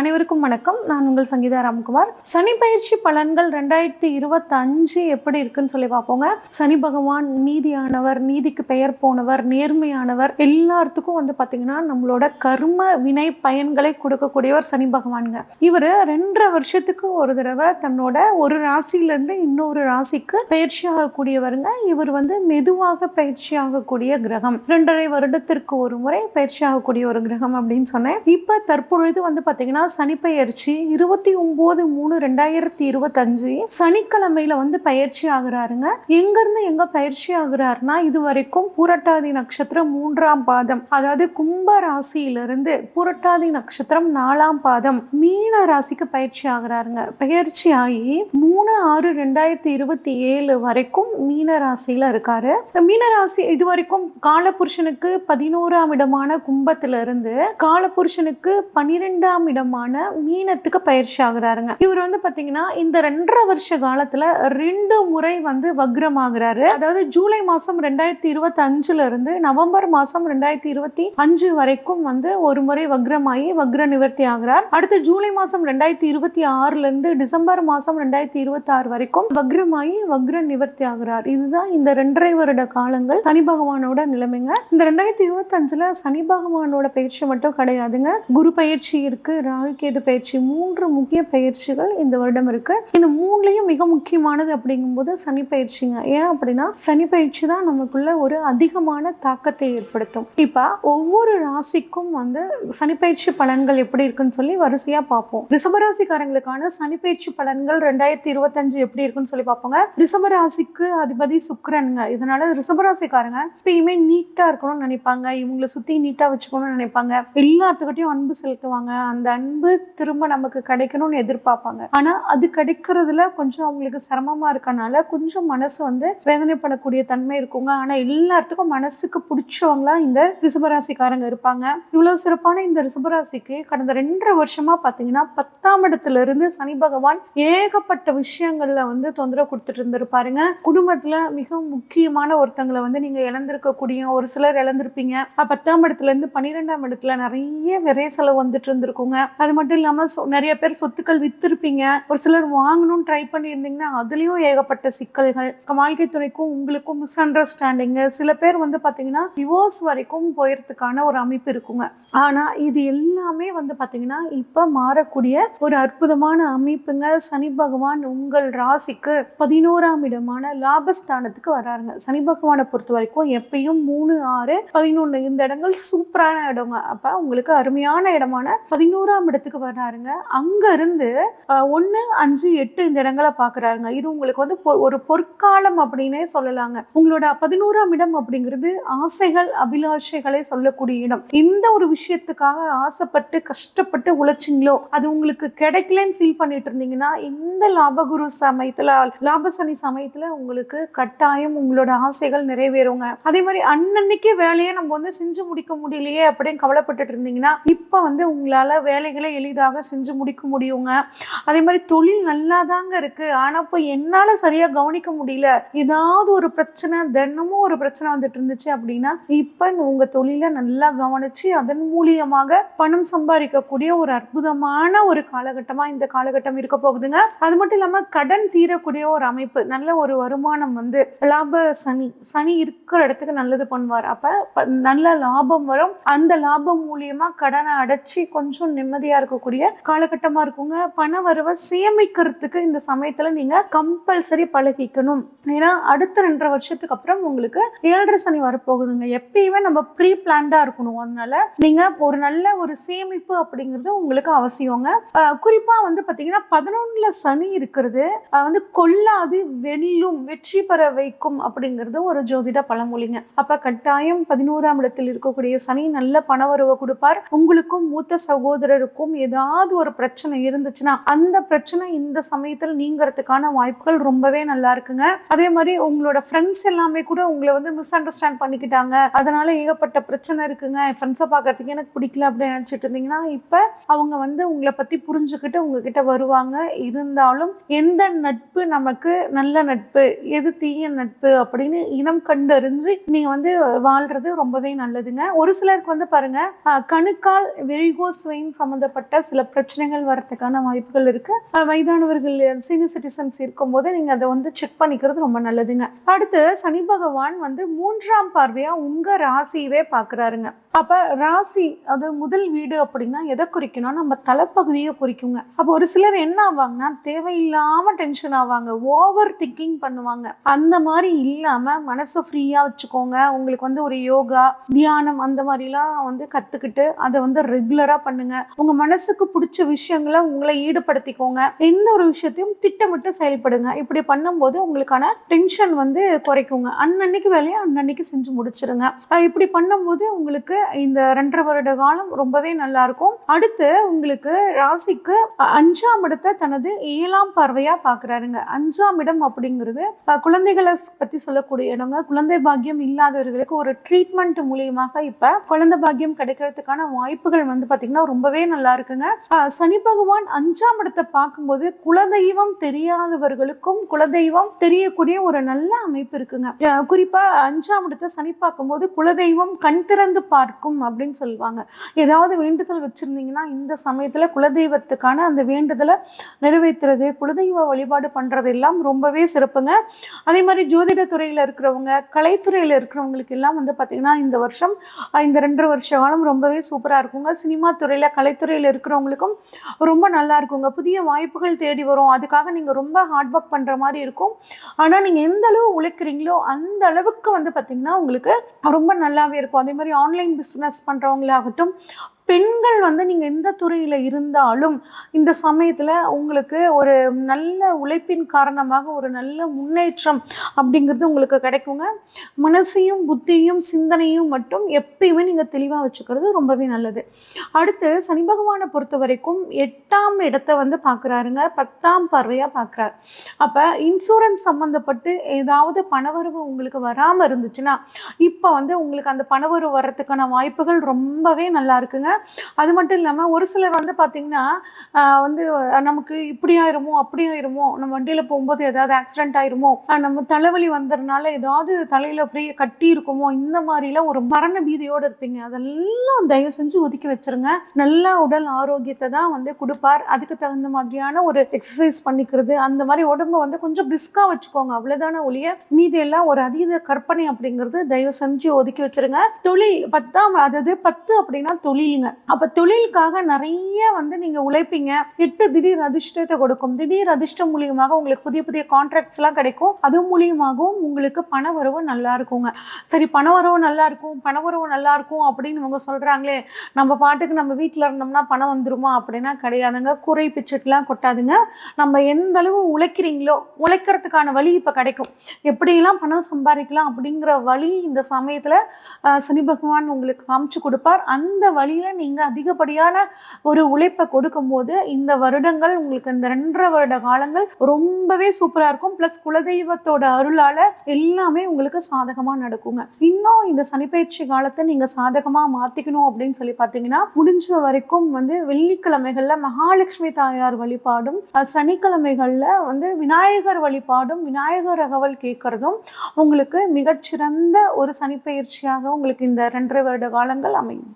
அனைவருக்கும் வணக்கம். நான் உங்கள் சங்கீதா ராம்குமார். சனி பயிற்சி பலன்கள் ரெண்டாயிரத்தி இருபத்தஞ்சு எப்படி இருக்குன்னு சொல்லி பார்ப்போங்க. சனி பகவான் நீதியானவர் நீதிக்கு பெயர் போனவர் நேர்மையானவர் எல்லாத்துக்கும் வந்து பார்த்தீங்கன்னா நம்மளோட கர்ம வினை பயன்களை கொடுக்கக்கூடியவர் சனி பகவானுங்க. இவர் ரெண்டரை வருஷத்துக்கு ஒரு தடவை தன்னோட ஒரு ராசியிலேருந்து இன்னொரு ராசிக்கு பயிற்சி ஆகக்கூடியவருங்க. இவர் வந்து மெதுவாக பயிற்சி ஆகக்கூடிய கிரகம். ரெண்டரை வருடத்திற்கு ஒரு முறை பயிற்சி ஆகக்கூடிய ஒரு கிரகம் அப்படின்னு சொன்னேன். இப்போ தற்பொழுது வந்து பார்த்தீங்கன்னா சனிப்பெயர்ச்சி இருபத்தி ஒன்பது மூணு ரெண்டாயிரத்தி இருபத்தஞ்சு சனிக்கிழமையில வந்து பயிற்சி ஆகுறாருங்க. எங்கேருந்து எங்க பயிற்சி ஆகுறாருன்னா இது வரைக்கும் பூரட்டாதி நட்சத்திரம் மூன்றாம் பாதம் அதாவது கும்ப ராசியிலிருந்து பூரட்டாதி நட்சத்திரம் நாலாம் பாதம் மீன ராசிக்கு பயிற்சி ஆகுறாருங்க. பயிற்சி ஆகி மூணு ஆறு ரெண்டாயிரத்தி இருபத்தி ஏழு வரைக்கும் மீன ராசியில இருக்காரு. மீன ராசி இது வரைக்கும் காலபுருஷனுக்கு பதினோராம் இடமான கும்பத்திலிருந்து காலபுருஷனுக்கு பன்னிரெண்டாம் இடமான மீனத்துக்கு பயிற்சி ஆகுறாருங்க. இவர் வந்து பாத்தீங்கன்னா இந்த ரெண்டரை வருஷ காலத்துல ரெண்டு முறை வந்து வக்ரம் ஆகுறாரு அதாவது ஜூலை மாசம் ரெண்டாயிரத்தி இருபத்தி அஞ்சுல இருந்து நவம்பர் மாசம் ரெண்டாயிரத்தி இருபத்தி அஞ்சு வரைக்கும் வந்து ஒரு முறை வக்ரமாகி வக்ர நிவர்த்தி ஆகிறார். அடுத்து ஜூலை மாசம் ரெண்டாயிரத்தி இருபத்தி ஆறுல இருந்து டிசம்பர் மாசம் ரெண்டாயிரத்தி இருபத்தி ஆறு வரைக்கும் வக்ரமாகி வக்ர நிவர்த்தி ஆகிறார். இதுதான் இந்த ரெண்டரை வருட காலங்கள் சனி பகவானோட நிலைமைங்க. இந்த ரெண்டாயிரத்தி இருபத்தி அஞ்சுல சனி பகவானோட பயிற்சி மட்டும் கிடையாதுங்க. குரு பயிற்சி இருக்கு ராகுகேது பயிற்சி மூன்று முக்கிய பயிற்சிகள் இந்த வருடம் இருக்கு. இந்த மூணுலையும் மிக முக்கியமானது அப்படிங்கும்போது சனி பயிற்சிங்க. ஏன் அப்படின்னா சனி பயிற்சி தான் நமக்குள்ள ஒரு அதிகமான தாக்கத்தை ஏற்படுத்தும். இப்போ ஒவ்வொரு ராசிக்கும் வந்து சனி பயிற்சி பலன்கள் எப்படி இருக்குன்னு சொல்லி வரிசையா பார்ப்போம். ரிசபராசிக்காரங்களுக்கான சனி பயிற்சி பலன்கள் ரெண்டாயிரத்தி இருபத்தஞ்சு எப்படி இருக்குன்னு சொல்லி பார்ப்போங்க. ரிசபராசிக்கு அதிபதி சுக்கரனுங்க. இதனால ரிசபராசிக்காரங்க எப்பயுமே நீட்டா இருக்கணும்னு நினைப்பாங்க. இவங்களை சுத்தி நீட்டா வச்சுக்கணும்னு நினைப்பாங்க. எல்லாத்துக்கிட்டையும் அன்பு செலுத்துவாங்க. அந்த அன்பு திரும்ப நமக்கு கிடைக்கணும்னு எதிர்பார்ப்பாங்க. ஆனா அது கிடைக்கிறதுல கொஞ்சம் அவங்களுக்கு சிரமமா இருக்கனால கொஞ்சம் மனசு வந்து வேதனைப்படக்கூடிய தன்மை இருக்குங்க. ஆனா எல்லாத்துக்கும் மனசுக்கு பிடிச்சவங்களா இந்த ரிசபராசிக்காரங்க இருப்பாங்க. இவ்வளவு சிறப்பான இந்த ரிசபராசிக்கு கடந்த ரெண்டரை வருஷமா பாத்தீங்கன்னா பத்தாம் இடத்துல இருந்து சனி பகவான் ஏகப்பட்ட விஷயங்கள்ல வந்து தொந்தரவு கொடுத்துட்டு இருந்திருப்பாருங்க. குடும்பத்துல மிக முக்கியமான ஒருத்தங்களை வந்து நீங்க இழந்திருக்கக்கூடிய ஒரு சிலர் இழந்திருப்பீங்க. பத்தாம் இடத்துல இருந்து பன்னிரெண்டாம் இடத்துல நிறைய விரை செலவு வந்துட்டு இருந்திருக்குங்க. அது மட்டும் இல்லாமல் சொ- நிறைய பேர் சொத்துக்கள் வித்திருப்பீங்க. ஒரு சிலர் வாங்கணும்னு ட்ரை பண்ணியிருந்தீங்கன்னா அதுலேயும் ஏகப்பட்ட சிக்கல்கள். வாழ்க்கை துணைக்கும் உங்களுக்கும் மிஸ் அண்டர்ஸ்டாண்டிங்கு சில பேர் வந்து பார்த்தீங்கன்னா டிவோர்ஸ் வரைக்கும் போயிறதுக்கான ஒரு அமைப்பு இருக்குங்க. ஆனால் இது எல்லாமே வந்து பார்த்தீங்கன்னா இப்போ மாறக்கூடிய ஒரு அற்புதமான அமைப்புங்க. சனி பகவான் உங்கள் ராசிக்கு பதினோராம் இடமான லாபஸ்தானத்துக்கு வராருங்க. சனி பகவானை பொறுத்த வரைக்கும் எப்பயும் மூணு ஆறு பதினொன்று இந்த இடங்கள் சூப்பரான இடங்க. அப்போ உங்களுக்கு அருமையான இடமான பதினோராம் இடத்துக்கு வர்றாருங்க. அங்கேருந்து ஒன்று அஞ்சு எட்டு இந்த இடங்களை பார்க்குறாருங்க இது உங்களுக்கு வந்து பொ- ஒரு பொற்காலம் அப்படின்னே சொல்லலாங்க. உங்களோட பதினோராம் இடம் அப்படிங்கிறது ஆசைகள் அபிலாஷைகளை சொல்லக்கூடிய இடம். இந்த ஒரு விஷயத்துக்காக ஆசைப்பட்டு கஷ்டப்பட்டு உழைச்சிங்களோ அது உங்களுக்கு கிடைக்கலன்னு ஃபீல் பண்ணிட்டு இருந்தீங்கன்னா இந்த லாபகுரு சமயத்தில் லாபசனி சமயத்தில் உங்களுக்கு கட்டாயம் உங்களோட ஆசைகள் நிறைவேறுங்க. அதே மாதிரி அன்னன்னைக்கு வேலையை நம்ம வந்து செஞ்சு முடிக்க முடியலையே அப்படின்னு கவலைப்பட்டுட்டு இருந்தீங்கன்னா இப்போ வந்து உங்களால் வேலைகள் எளிதாக செஞ்சு முடிக்க முடியுங்க. அதே மாதிரி தொழில் நல்லா தாங்க இருக்கு. ஆனா இப்போ என்னால சரியா கவனிக்க முடியல. ஏதாவது ஒரு பிரச்சனை தினமும் ஒரு பிரச்சனை வந்துட்டு இருந்துச்சு அப்படின்னா இப்ப உங்க தொழிலை நல்லா கவனிச்சு அதன் மூலியமாக பணம் சம்பாதிக்கக்கூடிய ஒரு அற்புதமான ஒரு காலகட்டமா இந்த காலகட்டம் இருக்க போகுதுங்க. அது மட்டும் இல்லாம கடன் தீரக்கூடிய ஒரு அமைப்பு நல்ல ஒரு வருமானம் வந்து லாப சனி சனி இருக்கிற இடத்துக்கு நல்லது பண்ணுவார். அப்ப நல்ல லாபம் வரும். அந்த லாபம் மூலியமா கடனை அடைச்சி கொஞ்சம் நிம்மதியா இருக்கக்கூடிய காலகட்டமா இருக்குங்க. பண வரவை சேமிக்கிறதுக்கு இந்த சமயத்துல நீங்க கம்பல்சரி பழகிக்கணும். ஏன்னா அடுத்த ரெண்டரை வருஷத்துக்கு அப்புறம் உங்களுக்கு ஏழரை சனி வரப்போகுதுங்க. எப்பயுமே நம்ம ப்ரீ பிளான்டா இருக்கணும். அதனால நீங்க ஒரு நல்ல ஒரு சேமிப்பு அப்படிங்கிறது உங்களுக்கு அவசியங்க. குறிப்பா வந்து பாத்தீங்கன்னா பதினொன்னுல சனி இருக்கிறது வந்து கொல்லாது வெல்லும் வெற்றி பெற வைக்கும் அப்படிங்கிறது ஒரு ஜோதிட பழமொழிங்க. அப்ப கட்டாயம் பதினோராம் இடத்தில் இருக்கக்கூடிய சனி நல்ல பணவரவை கொடுப்பார். உங்களுக்கும் மூத்த சகோதரருக்கும் ஏதாவது ஒரு பிரச்சனை இருந்துச்சுன்னா அந்த பிரச்சனை இந்த சமயத்தில் நீங்கிறதுக்கான வாய்ப்புகள் ரொம்பவே நல்லா இருக்குங்க. அதே மாதிரி உங்களோட ஃப்ரெண்ட்ஸ் எல்லாமே கூட உங்களை வந்து மிஸ் அண்டர்ஸ்டாண்ட் பண்ணிக்கிட்டாங்க. அதனால ஏகப்பட்ட பிரச்சனை இருக்குங்க. என் ஃப்ரெண்ட்ஸை பார்க்கறதுக்கு எனக்கு பிடிக்கல அப்படின்னு நினச்சிட்டு இருந்தீங்கன்னா இப்போ அவங்க வந்து உங்களை பற்றி புரிஞ்சுக்கிட்டு உங்ககிட்ட வருவாங்க. இருந்தாலும் எந்த நட்பு நமக்கு நல்ல நட்பு எது தீய நட்பு அப்படின்னு இனம் கண்டறிஞ்சு நீங்கள் வந்து வாழ்றது ரொம்பவே நல்லதுங்க. ஒரு சிலருக்கு வந்து பாருங்க கணுக்கால் வெரிகோஸ் வெயின் சம்மந்த சம்மந்தப்பட்ட சில பிரச்சனைகள் வரத்துக்கான வாய்ப்புகள் இருக்கு. வயதானவர்கள் சீனியர் சிட்டிசன்ஸ் இருக்கும்போது நீங்க அதை வந்து செக் பண்ணிக்கிறது ரொம்ப நல்லதுங்க. அடுத்து சனி பகவான் வந்து மூன்றாம் பார்வையா உங்க ராசியவே பாக்குறாருங்க. அப்ப ராசி அது முதல் வீடு அப்படின்னா எதை குறிக்கும்னா நம்ம தலைப்பகுதியை குறிக்குங்க. அப்போ ஒரு சிலர் என்ன ஆவாங்கன்னா தேவையில்லாம டென்ஷன் ஆவாங்க ஓவர் திங்கிங் பண்ணுவாங்க. அந்த மாதிரி இல்லாம மனசை ஃப்ரீயா வச்சுக்கோங்க. உங்களுக்கு வந்து ஒரு யோகா தியானம் அந்த மாதிரிலாம் வந்து கத்துக்கிட்டு அதை வந்து ரெகுலரா பண்ணுங்க. உங்க மனசுக்கு பிடிச்ச விஷயங்களை உங்களை ஈடுபடுத்திக்கோங்க. எந்த ஒரு விஷயத்தையும் திட்டமிட்டு செயல்படுங்க. இப்படி பண்ணும்போது உங்களுக்கான டென்ஷன் வந்து குறைக்குங்க. அன்னன்னைக்கு வேலையை அன்னன்னைக்கு செஞ்சு முடிச்சிருங்க. இப்படி பண்ணும்போது உங்களுக்கு இந்த ரெண்டரை வருட காலம் ரொம்பவே நல்லா இருக்கும். அடுத்து உங்களுக்கு ராசிக்கு அஞ்சாம் இடத்தை தனது ஏழாம் பார்வையா பாக்குறாருங்க. அஞ்சாம் இடம் அப்படிங்கிறது குழந்தைகளை பத்தி சொல்லக்கூடிய இடங்க குழந்தை பாக்கியம் இல்லாதவர்களுக்கு ஒரு ட்ரீட்மெண்ட் மூலியமாக இப்ப குழந்தை பாக்கியம் கிடைக்கிறதுக்கான வாய்ப்புகள் வந்து பாத்தீங்கன்னா ரொம்பவே நல்லா இருக்குங்க சனி பகவான் அஞ்சாம் இடத்தை பார்க்கும்போது குலதெய்வம் தெரியாதவர்களுக்கும் குலதெய்வம் தெரியக்கூடிய ஒரு நல்ல அமைப்பு இருக்குங்க. குறிப்பா அஞ்சாம் இடத்தை சனி பார்க்கும்போது குலதெய்வம் கண் திறந்து பார்க்கும் அப்படின்னு சொல்லுவாங்க. ஏதாவது வேண்டுதல் வச்சிருந்தீங்கன்னா இந்த சமயத்துல குலதெய்வத்துக்கான அந்த வேண்டுதலை நிறைவேற்றுறது குலதெய்வ வழிபாடு பண்றது எல்லாம் ரொம்பவே சிறப்புங்க. அதே மாதிரி ஜோதிட துறையில இருக்கிறவங்க கலைத்துறையில இருக்கிறவங்களுக்கு எல்லாம் வந்து பாத்தீங்கன்னா இந்த வருஷம் இந்த ரெண்டரை வருஷ காலம் ரொம்பவே சூப்பரா இருக்குங்க. சினிமா துறையில துறையில் இருக்கிறவங்களுக்கும் ரொம்ப நல்லா இருக்குங்க. புதிய வாய்ப்புகள் தேடி வரும். அதுக்காக நீங்கள் ரொம்ப ஹார்ட் ஒர்க் பண்ணுற மாதிரி இருக்கும். ஆனால் நீங்கள் எந்த அளவு உழைக்கிறீங்களோ அந்த அளவுக்கு வந்து பார்த்தீங்கன்னா உங்களுக்கு ரொம்ப நல்லாவே இருக்கும். அதே மாதிரி ஆன்லைன் பிஸ்னஸ் பண்றவங்களாகட்டும் பெண்கள் வந்து நீங்கள் எந்த துறையில் இருந்தாலும் இந்த சமயத்தில் உங்களுக்கு ஒரு நல்ல உழைப்பின் காரணமாக ஒரு நல்ல முன்னேற்றம் அப்படிங்கிறது உங்களுக்கு கிடைக்குங்க. மனசையும் புத்தியும் சிந்தனையும் மட்டும் எப்பயுமே நீங்கள் தெளிவாக வச்சுக்கிறது ரொம்பவே நல்லது. அடுத்து சனி பகவானை பொறுத்த வரைக்கும் எட்டாம் இடத்தை வந்து பார்க்குறாருங்க பத்தாம் பார்வையாக பார்க்குறாரு அப்போ இன்சூரன்ஸ் சம்மந்தப்பட்டு ஏதாவது பணவரவு உங்களுக்கு வராமல் இருந்துச்சுன்னா இப்போ வந்து உங்களுக்கு அந்த பணவரவு வர்றதுக்கான வாய்ப்புகள் ரொம்பவே நல்லா இருக்குங்க. அது மட்டும் இல்லாமல் ஒரு சிலர் வந்து பார்த்திங்கன்னா வந்து நமக்கு இப்படி ஆயிருமோ அப்படி ஆயிருமோ நம்ம வண்டியில் போகும்போது ஏதாவது ஆக்சிடென்ட் ஆயிருமோ நம்ம தலைவலி வந்ததுனால ஏதாவது தலையில் அப்படியே கட்டி இருக்குமோ இந்த மாதிரிலாம் ஒரு மரண பீதியோடு இருப்பீங்க. அதெல்லாம் தயவு செஞ்சு ஒதுக்கி வச்சிருங்க. நல்ல உடல் ஆரோக்கியத்தை தான் வந்து கொடுப்பார். அதுக்கு தகுந்த மாதிரியான ஒரு எக்ஸசைஸ் பண்ணிக்கிறது அந்த மாதிரி உடம்ப வந்து கொஞ்சம் பிரிஸ்காக வச்சுக்கோங்க. அவ்வளோதான ஒழிய மீதியெல்லாம் ஒரு அதீத கற்பனை அப்படிங்கிறது தயவு செஞ்சு ஒதுக்கி வச்சுருங்க. தொழில் பத்தாம் அதாவது பத்து அப்படின்னா தொழிலுங்க. அப்ப தொழிலுக்காக நிறைய வந்து நீங்க உழைப்பீங்க. எட்டு திடீர் அதிர்ஷ்டத்தை கொடுக்கும். திடீர் அதிர்ஷ்டம் மூலியமாக உங்களுக்கு புதிய புதிய கான்ட்ராக்ட்ஸ் எல்லாம் கிடைக்கும். அது மூலியமாகவும் உங்களுக்கு பண வரவு நல்லா இருக்குங்க. சரி பண வரவு நல்லா இருக்கும் பண வரவு நல்லா இருக்கும் அப்படின்னு இவங்க சொல்றாங்களே நம்ம பாட்டுக்கு நம்ம வீட்டில் இருந்தோம்னா பணம் வந்துருமா? அப்படின்னா கிடையாதுங்க. குறை பிச்சுட்டுலாம் கொட்டாதுங்க. நம்ம எந்த அளவு உழைக்கிறீங்களோ உழைக்கிறதுக்கான வழி இப்போ கிடைக்கும். எப்படியெல்லாம் பணம் சம்பாதிக்கலாம் அப்படிங்கிற வழி இந்த சமயத்தில் சனி பகவான் உங்களுக்கு காமிச்சு கொடுப்பார். அந்த வழியில் நீங்கள் அதிகப்படியான ஒரு உழைப்பை கொடுக்கும்போது இந்த வருடங்கள் உங்களுக்கு இந்த ரெண்டரை வருட காலங்கள் ரொம்பவே சூப்பராக இருக்கும். ப்ளஸ் குலதெய்வத்தோட அருளால் எல்லாமே உங்களுக்கு சாதகமாக நடக்குங்க. இன்னும் இந்த சனிப்பயிற்சி காலத்தை நீங்கள் சாதகமாக மாற்றிக்கணும் அப்படின்னு சொல்லி பார்த்தீங்கன்னா முடிஞ்ச வரைக்கும் வந்து வெள்ளிக்கிழமைகளில் மகாலட்சுமி தாயார் வழிபாடும் சனிக்கிழமைகளில் வந்து விநாயகர் வழிபாடும் விநாயகர் அகவல் கேட்கறதும் உங்களுக்கு மிகச்சிறந்த ஒரு சனிப்பயிற்சியாக உங்களுக்கு இந்த ரெண்டரை வருட காலங்கள் அமையும்.